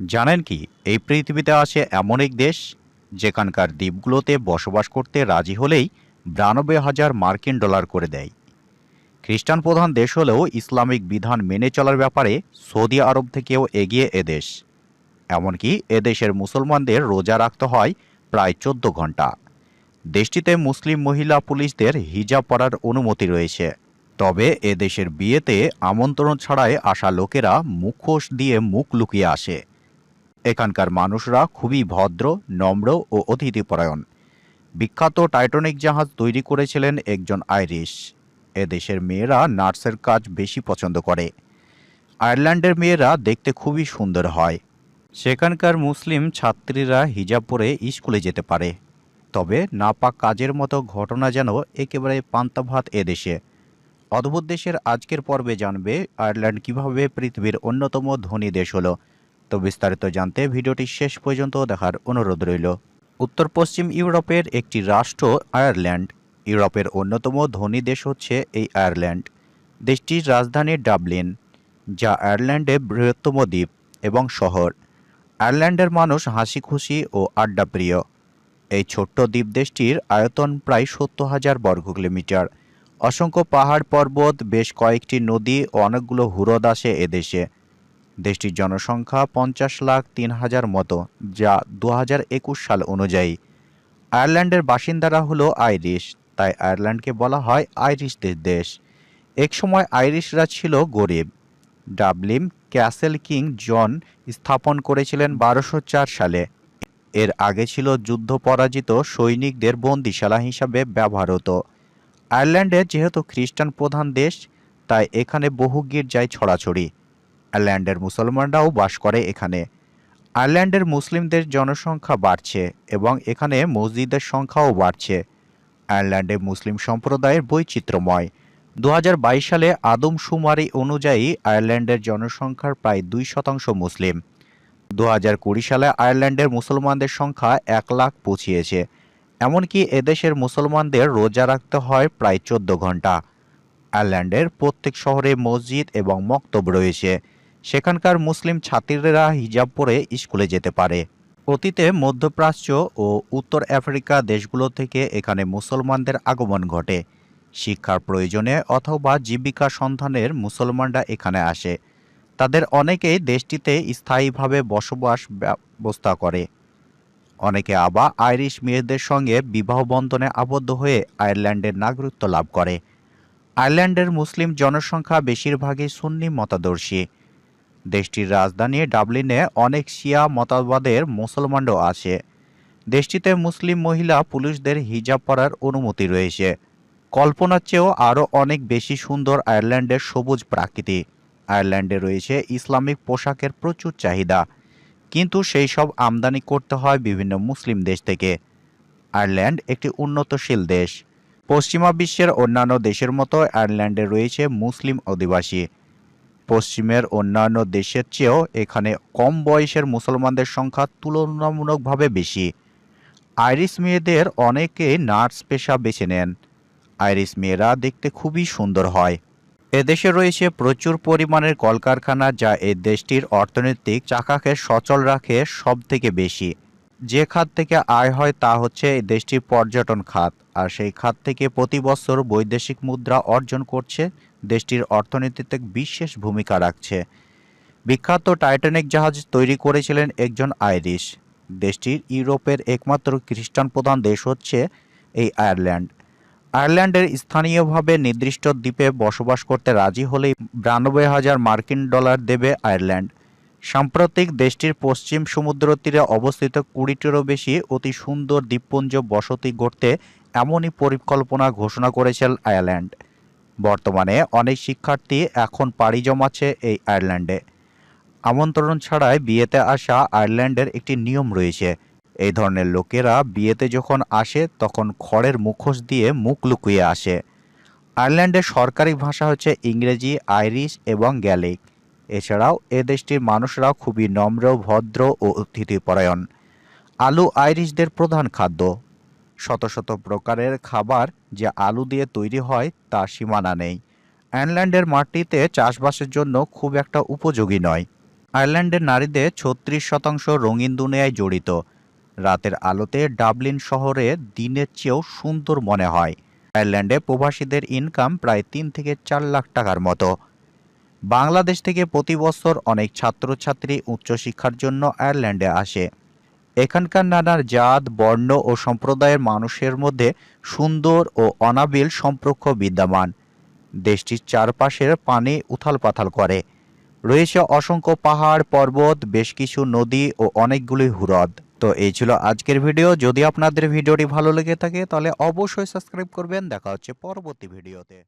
জানেন কি, এই পৃথিবীতে আছে এমন এক দেশ যেখানকার দ্বীপগুলোতে বসবাস করতে রাজি হলেই বিরানব্বই হাজার মার্কিন ডলার করে দেয়। খ্রিস্টান প্রধান দেশ হলেও ইসলামিক বিধান মেনে চলার ব্যাপারে সৌদি আরব থেকেও এগিয়ে এদেশ এমনকি এদেশের মুসলমানদের রোজা রাখতে হয় প্রায় চোদ্দ ঘণ্টা দেশটিতে মুসলিম মহিলা পুলিশদের হিজাব পরার অনুমতি রয়েছে। তবে এদেশের বিয়েতে আমন্ত্রণ ছাড়াই আসা লোকেরা মুখোশ দিয়ে মুখ লুকিয়ে আসে। এখানকার মানুষরা খুবই ভদ্র, নম্র ও অতিথিপরায়ণ। বিখ্যাত টাইটানিক জাহাজ তৈরি করেছিলেন একজন আইরিশ। এদেশের মেয়েরা নার্সের কাজ বেশি পছন্দ করে। আয়ারল্যান্ডের মেয়েরা দেখতে খুবই সুন্দর হয়। সেখানকার মুসলিম ছাত্রীরা হিজাব পরে স্কুলে যেতে পারে। তবে নাপাক কাজের মতো ঘটনা যেন একেবারে পান্তাভাত এদেশে। অদ্ভুত দেশের আজকের পর্বে জানবে আয়ারল্যান্ড কীভাবে পৃথিবীর অন্যতম ধনী দেশ হলো। তো বিস্তারিত জানতে ভিডিওটি শেষ পর্যন্ত দেখার অনুরোধ রইল। উত্তর পশ্চিম ইউরোপের একটি রাষ্ট্র আয়ারল্যান্ড। ইউরোপের অন্যতম ধনী দেশ হচ্ছে এই আয়ারল্যান্ড। দেশটির রাজধানী ডাবলিন, যা আয়ারল্যান্ডের বৃহত্তম দ্বীপ এবং শহর। আয়ারল্যান্ডের মানুষ হাসি খুশি ও আড্ডাপ্রিয়। এই ছোট্ট দ্বীপ দেশটির আয়তন প্রায় সত্তর হাজার বর্গ কিলোমিটার। অসংখ্য পাহাড় পর্বত, বেশ কয়েকটি নদী ও অনেকগুলো হুরদ আসে এদেশে দেশটির জনসংখ্যা পঞ্চাশ লাখ তিন হাজার মতো, যা দু হাজার একুশ সাল অনুযায়ী। আয়ারল্যান্ডের বাসিন্দারা হলো আইরিশ, তাই আয়ারল্যান্ডকে বলা হয় আইরিশদের দেশ। একসময় আইরিশরা ছিল গরিব। ডাবলিম ক্যাসেল কিং জন স্থাপন করেছিলেন বারোশো সালে। এর আগে ছিল যুদ্ধ পরাজিত সৈনিকদের বন্দিশালা হিসাবে ব্যবহার হতো আয়ারল্যান্ডে যেহেতু খ্রিস্টান প্রধান দেশ, তাই এখানে বহু গির্জায় ছড়াছড়ি। আয়ারল্যান্ডের মুসলমানরাও বাস করে এখানে। আয়ারল্যান্ডের মুসলিমদের জনসংখ্যা বাড়ছে এবং এখানে মসজিদের সংখ্যাও বাড়ছে। আয়ারল্যান্ডে মুসলিম সম্প্রদায়ের বৈচিত্র্যময়। দু হাজার বাইশ সালে আদমশুমারি অনুযায়ী আয়ারল্যান্ডের জনসংখ্যার প্রায় দুই শতাংশ মুসলিম। দু হাজার কুড়ি সালে আয়ারল্যান্ডের মুসলমানদের সংখ্যা এক লাখ পৌঁছিয়েছে। এমনকি এদেশের মুসলমানদের রোজা রাখতে হয় প্রায় চোদ্দ ঘণ্টা আয়ারল্যান্ডের প্রত্যেক শহরে মসজিদ এবং মক্তব রয়েছে। সেখানকার মুসলিম ছাত্রীরা হিজাব পরে স্কুলে যেতে পারে। অতীতে মধ্যপ্রাচ্য ও উত্তর আফ্রিকা দেশগুলো থেকে এখানে মুসলমানদের আগমন ঘটে। শিক্ষার প্রয়োজনে অথবা জীবিকা সন্ধানের মুসলমানরা এখানে আসে। তাদের অনেকেই দেশটিতে স্থায়ীভাবে বসবাস ব্যবস্থা করে। অনেকে আবার আইরিশ মেয়েদের সঙ্গে বিবাহ বন্ধনে আবদ্ধ হয়ে আয়ারল্যান্ডের নাগরিকত্ব লাভ করে। আয়ারল্যান্ডের মুসলিম জনসংখ্যা বেশিরভাগই সুন্নি মতাদর্শী। দেশটির রাজধানী ডাবলিনে অনেক শিয়া মতবাদের মুসলমানও আছে। দেশটিতে মুসলিম মহিলা পুলিশদের হিজাব পরার অনুমতি রয়েছে। কল্পনার চেয়েও আরও অনেক বেশি সুন্দর আয়ারল্যান্ডের সবুজ প্রাকৃতি। আয়ারল্যান্ডে রয়েছে ইসলামিক পোশাকের প্রচুর চাহিদা। কিন্তু সেই সব আমদানি করতে হয় বিভিন্ন মুসলিম দেশ থেকে। আয়ারল্যান্ড একটি উন্নতশীল দেশ। পশ্চিমা বিশ্বের অন্যান্য দেশের মতো আয়ারল্যান্ডে রয়েছে মুসলিম অধিবাসী। পশ্চিমের অন্যান্য দেশের চেয়েও এখানে কম বয়সের মুসলমানদের সংখ্যা তুলনামূলকভাবে বেশি। আইরিশ মেয়েদের অনেকে নার্স পেশা বেছে নেন। আইরিশ মেয়েরা দেখতে খুবই সুন্দর হয়। এদেশে রয়েছে প্রচুর পরিমাণের কলকারখানা যা এই দেশটির অর্থনৈতিক চাকাকে সচল রাখে সব থেকে বেশি। যে খাত থেকে আয় হয় তা হচ্ছে এই দেশটির পর্যটন খাত। আর সেই খাত থেকে প্রতি বছর বৈদেশিক মুদ্রা অর্জন করছে, দেশটির অর্থনীতিতে বিশেষ ভূমিকা রাখছে। বিখ্যাত টাইটানিক জাহাজ তৈরি করেছিলেন একজন আইরিশ। দেশটির ইউরোপের একমাত্র খ্রিস্টান প্রধান দেশ হচ্ছে এই আয়ারল্যান্ড। আয়ারল্যান্ডের স্থানীয়ভাবে নির্দিষ্ট দ্বীপে বসবাস করতে রাজি হলেই বিরানব্বই হাজার মার্কিন ডলার দেবে আয়ারল্যান্ড। সাম্প্রতিক দেশটির পশ্চিম সমুদ্র তীরে অবস্থিত কুড়িটিরও বেশি অতি সুন্দর দ্বীপপুঞ্জ বসতি গড়তে এমনই পরিকল্পনা ঘোষণা করেছে আয়ারল্যান্ড। বর্তমানে অনেক শিক্ষার্থী এখন পাড়ি জমাচ্ছে এই আয়ারল্যান্ডে। আমন্ত্রণ ছাড়াই বিয়েতে আসা আয়ারল্যান্ডের একটি নিয়ম রয়েছে। এই ধরনের লোকেরা বিয়েতে যখন আসে, তখন খড়ের মুখোশ দিয়ে মুখ লুকিয়ে আসে। আয়ারল্যান্ডের সরকারি ভাষা হচ্ছে ইংরেজি, আইরিশ এবং গ্যালিক। এছাড়াও এ দেশটির মানুষরাও খুবই নম্র, ভদ্র ও অতিথিপরায়ণ। আলু আইরিশদের প্রধান খাদ্য। শত শত প্রকারের খাবার যে আলু দিয়ে তৈরি হয়, তা সীমানা নেই। আয়ারল্যান্ডের মাটিতে চাষবাসের জন্য খুব একটা উপযোগী নয়। আয়ারল্যান্ডের নারীদের ছত্রিশ শতাংশ রঙিন দুনিয়ায় জড়িত। রাতের আলোতে ডাবলিন শহরে দিনের চেয়েও সুন্দর মনে হয়। আয়ারল্যান্ডে প্রবাসীদের ইনকাম প্রায় তিন থেকে চার লাখ টাকার মতো। বাংলাদেশ থেকে প্রতি বছর অনেক ছাত্রছাত্রী উচ্চশিক্ষার জন্য আয়ারল্যান্ডে আসে। এখানকার নানার জাত, বর্ণ ও সম্প্রদায়ের মানুষের মধ্যে সুন্দর ও অনাবিল সম্পর্ক বিদ্যমান। দেশটির চারপাশের পানি উথাল পাথাল করে। রয়েছে অসংখ্য পাহাড়, পর্বত, বেশ কিছু নদী ও অনেকগুলি হ্রদ। তো এই ছিল আজকের ভিডিও। যদি আপনাদের ভিডিওটি ভালো লেগে থাকে, তাহলে অবশ্যই সাবস্ক্রাইব করবেন। দেখা হচ্ছে পরবর্তী ভিডিওতে।